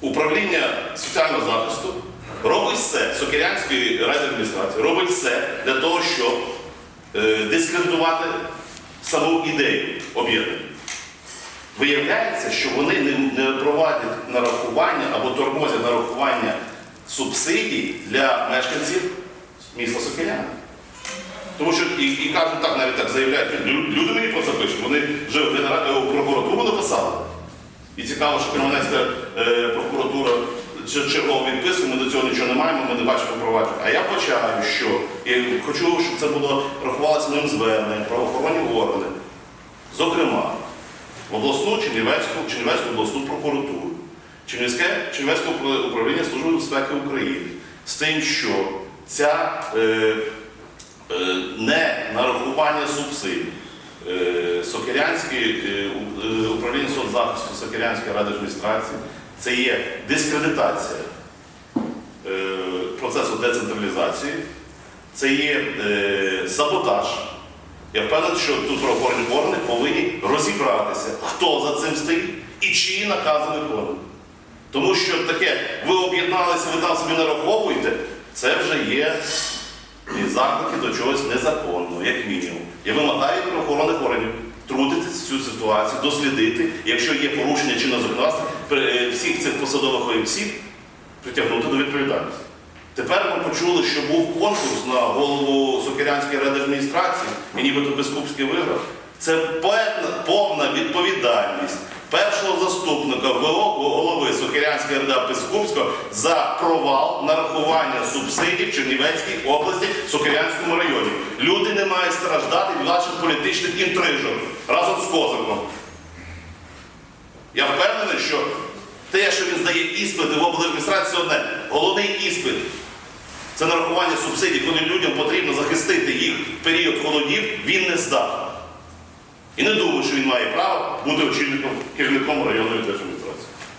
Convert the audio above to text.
управління соціального захисту робить все, Сокирянської райадміністрації робить все для того, щоб е, дискредитувати саму ідею об'єднання. Виявляється, що вони не, не проводять нарахування або тормозять нарахування субсидій для мешканців міста Сокиряни. Тому що і, і кажуть так, навіть так заявляють, люди мені про це пишуть, вони вже в прокуратуру написали. І цікаво, що Кременецька е, прокуратура чер- чергову відписку, ми до цього нічого не маємо, ми не бачимо провадження. А я вбачаю, що і хочу, щоб це було рахувалося моїм зверненням, правоохоронні органи. Зокрема, в обласну Чернівецьку, Чернівецьку обласну прокуратуру, Чернівецьке, Чернівецьке управління Служби безпеки України з тим, що ця е, е, не нарахування субсидій е, Сокирянське е, е, управління соцзахисту Сокирянської ради адміністрації це є дискредитація процесу децентралізації, це є саботаж. Я впевнений, що тут правоохоронні органи повинні розібратися, хто за цим стоїть і чиї накази виконують. Тому що таке, ви об'єдналися, ви там собі нараховуєте, це вже є заклики до чогось незаконного, як мінімум. Я вимагаю правоохоронних органів трутитися в цю ситуацію, дослідити, якщо є порушення чинного законодавства, е, всіх цих посадових осіб притягнути до відповідальності. Тепер ми почули, що був конкурс на голову Сокирянської адміністрації, і нібито Бескупський виграв. Це повна відповідальність першого заступника ВО голови Сокирянської ради Бескупського за провал нарахування субсидій в Чернівецькій області, в Сокирянському районі. Люди не мають страждати від ваших політичних інтрижок разом з Козаком. Я впевнений, що те, що він здає іспити в облдержадміністрації, це одне. Головний іспит це нарахування субсидій, коли людям потрібно захистити їх в період холодів, він не здав. І не думаю, що він має право бути очільником керівником районної держави.